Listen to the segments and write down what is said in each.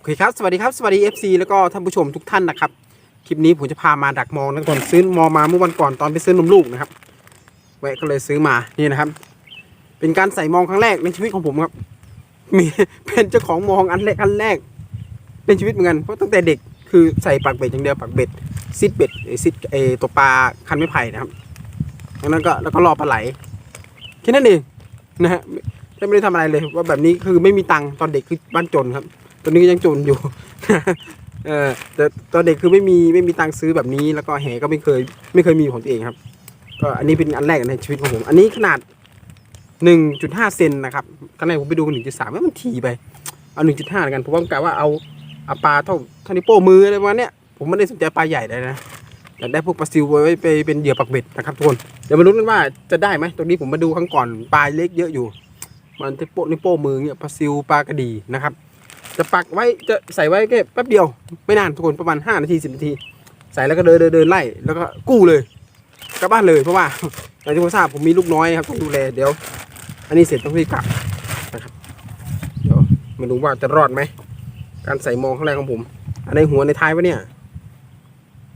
โอเคครับสวัสดีครับสวัสดี FC แล้วก็ท่านผู้ชมทุกท่านนะครับ คลิปนี้ผมจะพามาดักมองนะทุกคนซื้อมองมาเมื่อวันก่อนตอนไปซื้อนมลูกนะครับแวะก็เลยซื้อมานี่นะครับ เป็นการใส่มองครั้งแรกในชีวิตของผมครับ มีเป็นเจ้าของมองอันแรกอันแรกในชีวิตเหมือนกันเพราะตั้งแต่เด็กคือใส่ปากเบ็ดอย่างเดียวปากเบ็ดซิดเบ็ดซิดไอตัวปลาคันไม้ไผ่นะครับแล้วนั้นก็แล้วก็รอปลาไหลแค่นั้นเองนะฮะไม่ไม่ได้ทำอะไรเลย ว่าแบบนี้คือไม่มีตังค์ตอนเด็กคือบ้านจนครับ ตอนนี้ก็ยังจนอยู่ เออแต่ตอนเด็กคือไม่มีไม่มีตังค์ซื้อแบบนี้ แล้วก็แหก็ไม่เคยไม่เคยมีของตัวเองครับ ก็อันนี้เป็นอันแรกในชีวิตของผม อันนี้ขนาด 1.5 เซนนะครับตอนแรกผมไปดูกัน1.3ว่ามันถี่ไป เอา 1.5แล้วกัน ผมว่ากะว่าเอาเอาปลาเท่าเท่านิ้วโป้มืออะไรประมาณเนี้ย ผมไม่ได้สนใจปลาใหญ่เลยนะอยากได้พวกปลาซิวไว้ไปเป็นเหยื่อปักเบ็ดนะครับทุกคน เดี๋ยวมาลุ้นกันว่าจะได้ไหม ตรงนี้ผมมาดูครั้งก่อนปลาเล็กเยอะอยู่ มันที่โป้นิ้วโป้มือเงี้ยปลาซิวปลากระดีนะครับ จะปักไว้จะใส่ไว้แค่แป๊บเดียว ไม่นานทุกคนประมาณ 5 นาที 10 นาที ใส่แล้วก็เดินเดินเดินไล่แล้วก็กู้เลยกลับบ้านเลยเพราะว่าอย่างที่ผมทราบผมมีลูกน้อยครับต้องดูแลเดี๋ยว อันนี้เสร็จต้องรีบกลับนะครับเดี๋ยวมาดูว่าจะรอดไหมการใส่มองข้างแรกของผมอันในหัวในท้ายวะเนี่ย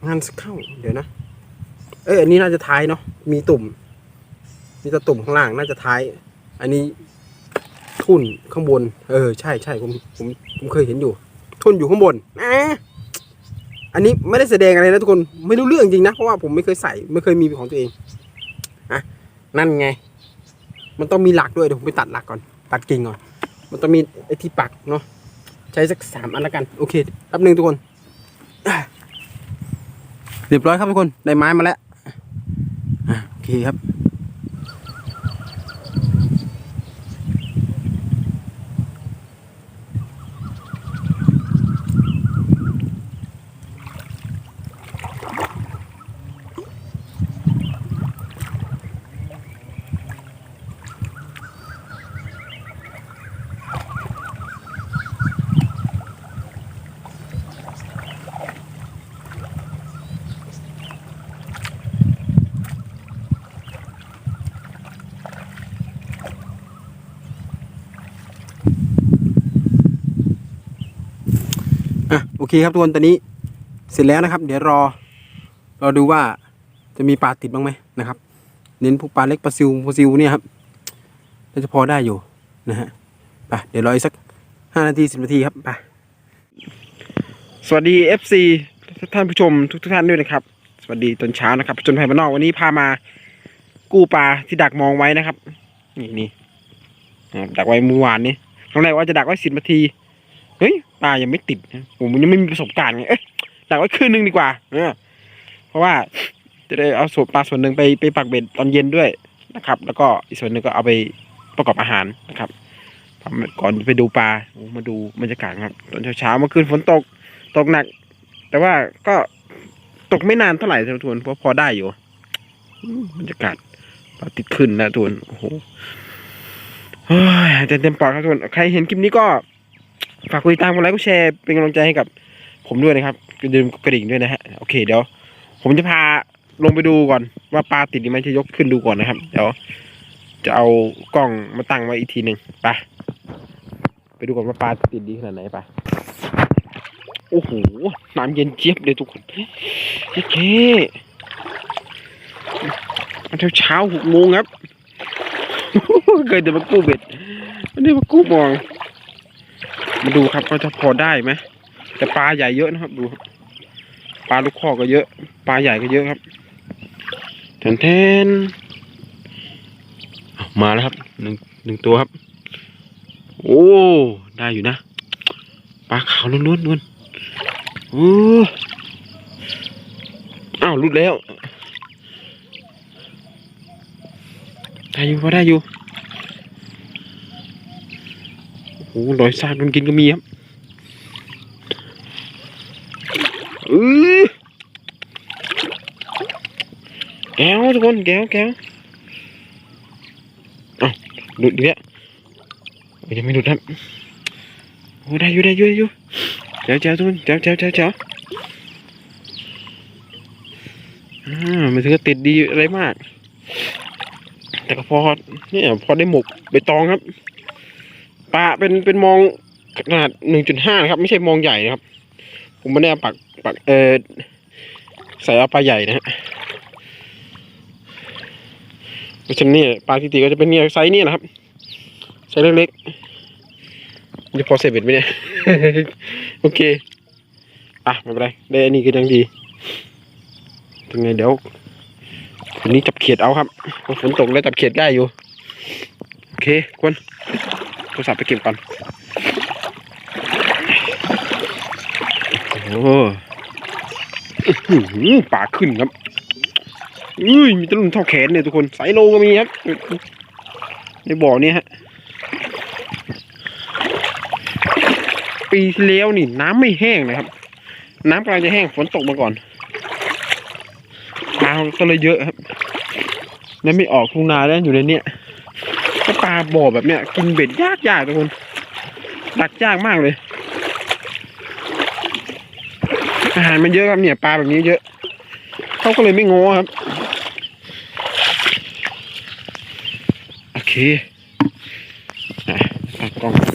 งานเข้าเดี๋ยวนะเอ้ยอันนี้น่าจะท้ายเนาะมีตุ่มมีตะตุ่มข้างล่างน่าจะท้าย อันนี้ ทุ่นข้างบน เออ ใช่ใช่ผมผมผมเคยเห็นอยู่ ทุ่นอยู่ข้างบนอะอันนี้ไม่ได้แสดงอะไรนะทุกคนไม่รู้เรื่องจริงนะเพราะว่าผมไม่เคยใส่ไม่เคยมีเป็นของตัวเองอะนั่นไง มันต้องมีหลักด้วยเดี๋ยวผมไปตัดหลักก่อน ตัดกิ่งก่อน มันต้องมีไอ้ที่ปักเนาะใช้สักสามอันละกันโอเคแป๊บหนึงทุกคนเรียบร้อยครับทุกคนได้ไม้มาแล้วโอเคครับ อะโอเคครับทุกคนตอนนี้เสร็จแล้วนะครับ เดี๋ยวรอรอดูว่าจะมีปลาติดบ้างไหมนะครับ เน้นพวกปลาเล็กปลาซิวปลาซิวเนี่ยครับน่าจะพอได้อยู่นะฮะไปเดี๋ยวรออีกสักห้านาทีสิบนาทีครับไปสวัสดี FC ท่านผู้ชมทุกท่านด้วยนะครับ สวัสดีตอนเช้านะครับจนภัยบ้านนอกวันนี้พามากู้ปลาที่ดักมองไว้นะครับ นี่นี่ดักไว้เมื่อวานนี้ครั้งแรกว่าจะดักไว้สิบนาทีเฮ้ย ปลายังไม่ติดนะผมยังไม่มีประสบการณ์ไงเอ๊ะดักไว้คืนนึงดีกว่าเออเพราะว่าจะได้เอาส่วนปลาส่วนหนึ่งไปไปปักเบ็ดตอนเย็นด้วยนะครับ แล้วก็อีกส่วนหนึ่งก็เอาไปประกอบอาหารนะครับก่อนไปดูปลาโอ้มาดูบรรยากาศครับตอนเช้าๆเมื่อคืนฝนตกตกหนัก แต่ว่าก็ตกไม่นานเท่าไหร่ทุกทวนเพราะพอได้อยู่บรรยากาศปลาติดขึ้นนะทุกทวนโอ้โหเฮ้ยหายใจเต็มปอดครับทุกคนใครเห็นคลิปนี้ก็ ฝากกดติดตามกดไลค์กดแชร์เป็นกำลังใจให้กับผมด้วยนะครับอย่าลืมกระดิ่งด้วยนะฮะโอเคเดี๋ยว ผมจะพาลงไปดูก่อน ว่าปลาติดหรือไม่จะยกขึ้นดูก่อนนะครับ เดี๋ยว จะเอากล้องมาตั้งไว้อีกทีหนึ่งไปไปดูก่อนว่าปลาติดดีขนาดไหนไปโอ้โหน้ำเย็นเจี๊ยบเลยทุกคนโอเคเช้าเช้าหกโมงครับเคยเดินมากู้เบ็ดวันนี้มากู้มอง มาดูครับว่าจะพอได้ไหมแต่ปลาใหญ่เยอะนะครับ ดูครับปลาลูกคอก็เยอะ ปลาใหญ่ก็เยอะครับแทนแทนอ้าวมาแล้วครับหนึ่งหนึ่งตัวครับ โอ้ได้อยู่นะปลาขาวล้วนๆนวลโอ้อ้าวลุดแล้วได้อยู่พอได้อยู่ โอ้โหรอยซากโดนกินก็มีครับเออแก้วทุกคนแก้วแก้วเอ้าหลุดอีอ้ยยังไม่หลุดครับโอ้ได้อยู่ได้อยู่ได้อยู่เจ้าเจ้าทุกคนเจ้าเจ้าเจ้าเจ้าอ่าไม่ถึงกับติดดีอะไรมาก แต่ก็พอเนี่ยพอได้หมกใบตองครับ ปลาเป็นเป็นมองขนาดหนึ่งจุดห้านะครับ ไม่ใช่มองใหญ่นะครับ ผมไม่ได้เอาปักปักเออใส่เอาปลาใหญ่นะฮะเพราะฉะนั้นเนี่ยปลาที่ตีก็จะเป็นเนี่ยไซส์เนี่ยนะครับไซส์เล็กๆมันจะพอเสร็จเบ็ดไหมเนี่ย โอเค อะไม่เป็นไรได้อันนี้ก็ยังดีเป็นไงเดี๋ยววันนี้จับเขียดเอาครับเพราะฝนตกแล้วจับเขียดได้อยู่ โอเคคน โทรศัพท์ไปเก็บก่อน โอ้อื้อหือป่าขึ้นครับอุ้ยมีตะลุ่มเท่าแขนเนี่ยทุกคนสายโลก็มีครับ ในบ่อเนี้ฮะ ปีที่แล้วนี่ น้ำไม่แห้งนะครับ น้ำกำลังจะแห้งฝนตกมาก่อนปลาก็เลยเยอะครับ แล้วไม่ออกทุ่งนาแล้วอยู่ในเนี้ยถ้า ปลาบ่อแบบเนี้ยกินเบ็ดยากยากทุกคนดักยากมากเลย อาหารมันเยอะครับเนี่ยปลาแบบนี้เยอะเขาก็เลยไม่งอครับโอเคอะตัดกล้อง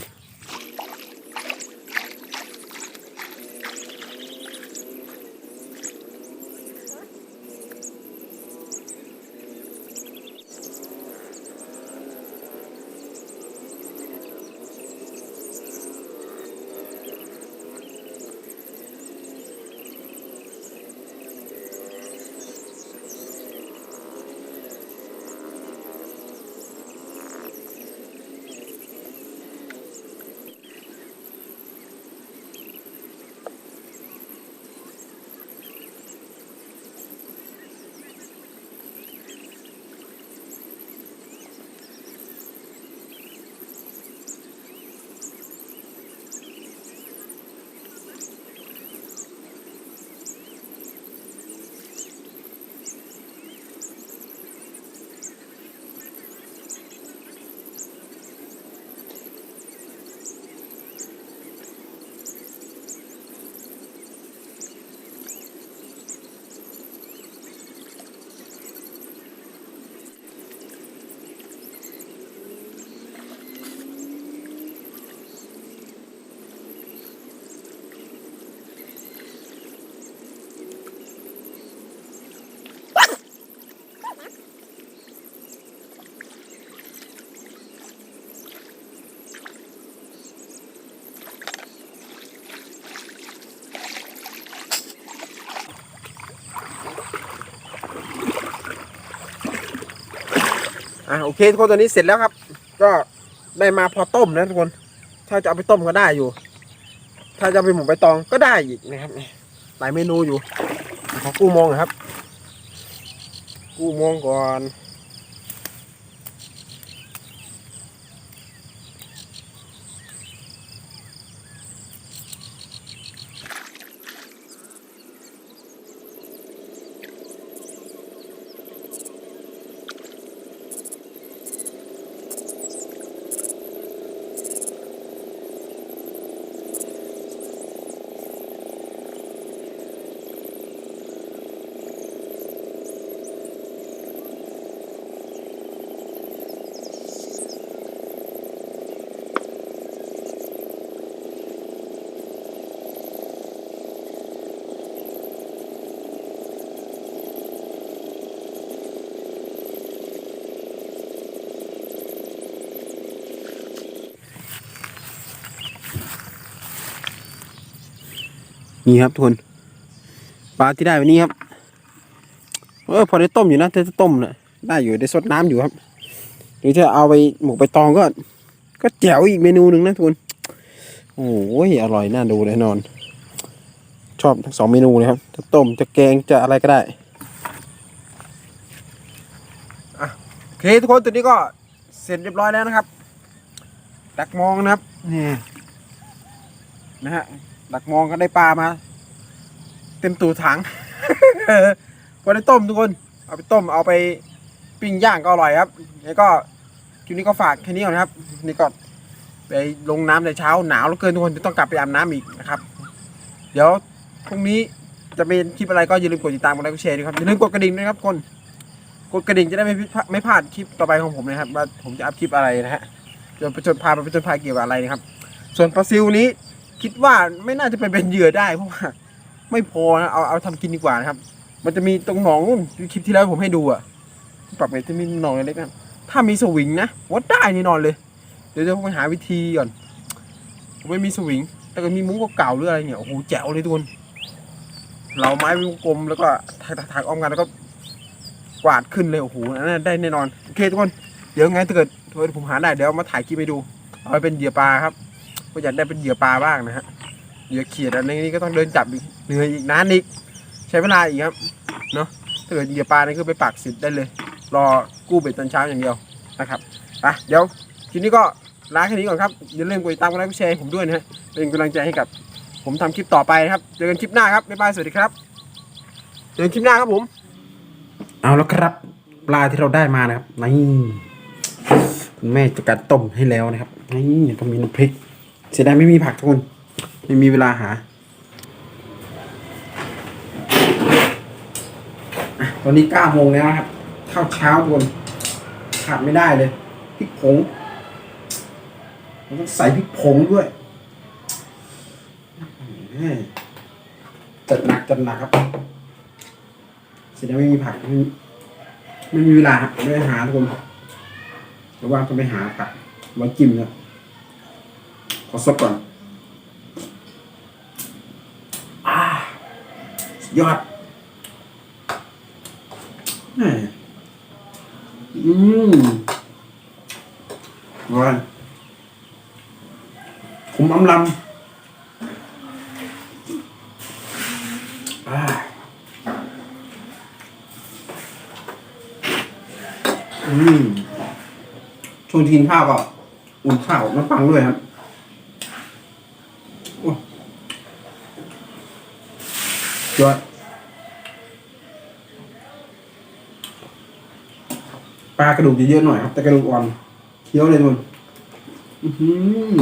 อะโอเคทุกคนตอนนี้เสร็จแล้วครับ ก็ได้มาพอต้มนะทุกคน ถ้าจะเอาไปต้มก็ได้อยู่ ถ้าจะเอาไปหมูใบตองก็ได้อีกนะครับหลายเมนูอยู่ขอกู้มองครับ กู้มองก่อน นี่ครับทุกคนปลาที่ได้วันนี้ครับเออพอได้ต้มอยู่นะถ้าจะต้มนะได้อยู่ได้สดน้ำอยู่ครับ หรือจะเอาไปหมกใบตองก็ ก็แจ๋วอีกเมนูหนึ่งนะทุกคนโอ้ยอร่อยน่าดูแน่นอน ชอบทั้งสองเมนูเลยครับจะต้มจะแกงจะอะไรก็ได้โอเคทุกคนตัวนี้ก็เสร็จเรียบร้อยแล้วนะครับดักมองนะครับนี่ นะฮะดักมองก็ได้ปลามา เต็มตูถังพอได้ต้มทุกคน เอาไปต้มเอาไปปิ้งย่างก็อร่อยครับ แล้วก็คลิปนี้ก็ฝากแค่นี้ก่อนครับ นี่ก็ไปลงน้ำในเช้าหนาวเหลือเกินทุกคนจะต้องกลับไปอาบน้ำอีกนะครับ เดี๋ยวพรุ่งนี้จะเป็นคลิปอะไรก็อย่าลืมกดติดตามกดไลค์กดแชร์ด้วยครับอย่าลืมกดกระดิ่งด้วยครับทุกคนกดกระดิ่งจะได้ไม่พลาดไม่พลาดคลิปต่อไปของผมนะครับว่าผมจะอัพคลิปอะไรนะฮะจะไปจนพาไปจนพายเกี่ยวกับอะไรนะครับ ส่วนปลาซิวนี้ คิดว่าไม่น่าจะไปเป็นเหยื่อได้เพราะว่าไม่พอนะเอาเอาทำกินดีกว่านะครับ มันจะมีตรงหนองนู่นคลิปที่แล้วผมให้ดูอะปรับเมจะมีหนองเล็กๆนะถ้ามีสวิงนะวัดได้แน่นอนเลย เดี๋ยวจะไปหาวิธีก่อนผมไม่มีสวิง แต่ก็มีมุ้งเก่าหรืออะไรเนี่ยโอ้โหแจ๋วเลยทุกคนเราไม้วงกลมแล้วก็ถักๆอ้อมกันแล้วก็กวาดขึ้นเลยโอ้โหอันนั้นได้แน่นอนโอเคทุกคนเดี๋ยวไงถ้าเกิดถ้าผมหาได้เดี๋ยวมาถ่ายคลิปให้ดู เอาไปเป็นเหยื่อปลาครับ ก็อยากได้เป็นเหยื่อปลาบ้างนะฮะเหยื่อเขียดอันนี้ก็ต้องเดินจับอีกเหนื่อยอีกนานอีกใช้เวลาอีกครับเนาะถ้าเกิดเหยื่อปลานี่ก็ไปปักสิทธิ์ได้เลย รอกู้เบ็ดตอนเช้าอย่างเดียวนะครับไปเดี๋ยวทีนี้ก็ลาแค่นี้ก่อนครับอย่าลืมกดติดตามกดไลค์กดแชร์ผมด้วยนะฮะเป็นกำลังใจให้กับ ผมทำคลิปต่อไปนะครับเจอกันคลิปหน้าครับบ๊ายบายสวัสดีครับเจอกันคลิปหน้าครับผม เอาแล้วครับ ปลาที่เราได้มานะครับนี่คุณแม่จะกัดต้มให้แล้วนะครับนี่ก็มีน้ำพริก เสียดายไม่มีผักทุกคน ไม่มีเวลาหาตอนนี้เก้าโมงแล้วนะครับข้าวเช้าทุกคนขาดไม่ได้เลยพริกผงต้องใส่พริกผงด้วยจัดหนักจัดหนักครับเสียดายไม่มีผักไม่มีไม่มีเวลาครับไม่ได้หาทุกคนเดี๋ยวว่างต้องไปหาผักไว้จิ้มนะ ขอซดก่อนอยอดอืมอร่อยผมอำลำอืมช่วงทีนข้าวก็อุ่นข้าวน้ำปังด้วยครับโอ้ ยอดปลากระดูกเยอะๆหน่อยครับ แต่กระดูกอ่อนเคี้ยวเลยทุกคนอื้อหือ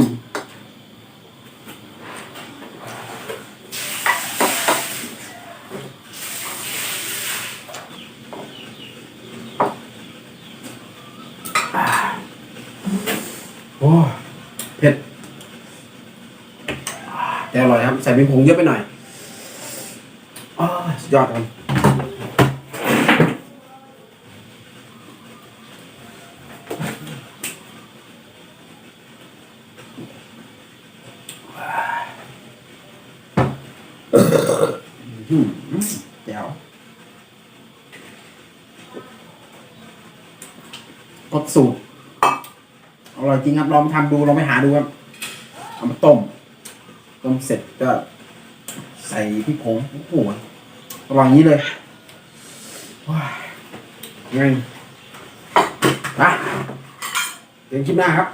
อ่าโอ้เผ็ดแต่อร่อยครับ ใส่เป็นผงเยอะไปหน่อย ยอดครับอืมแจ๋วกดสูตรอร่อยจริงครับลองทำดูลองไปหาดูครับเอามาต้ม ต้มเสร็จก็ใส่พริกผงโอ้โห อร่อยอย่างนี้เลยว้าวไงนะเดี๋ยวคลิปหน้าครับ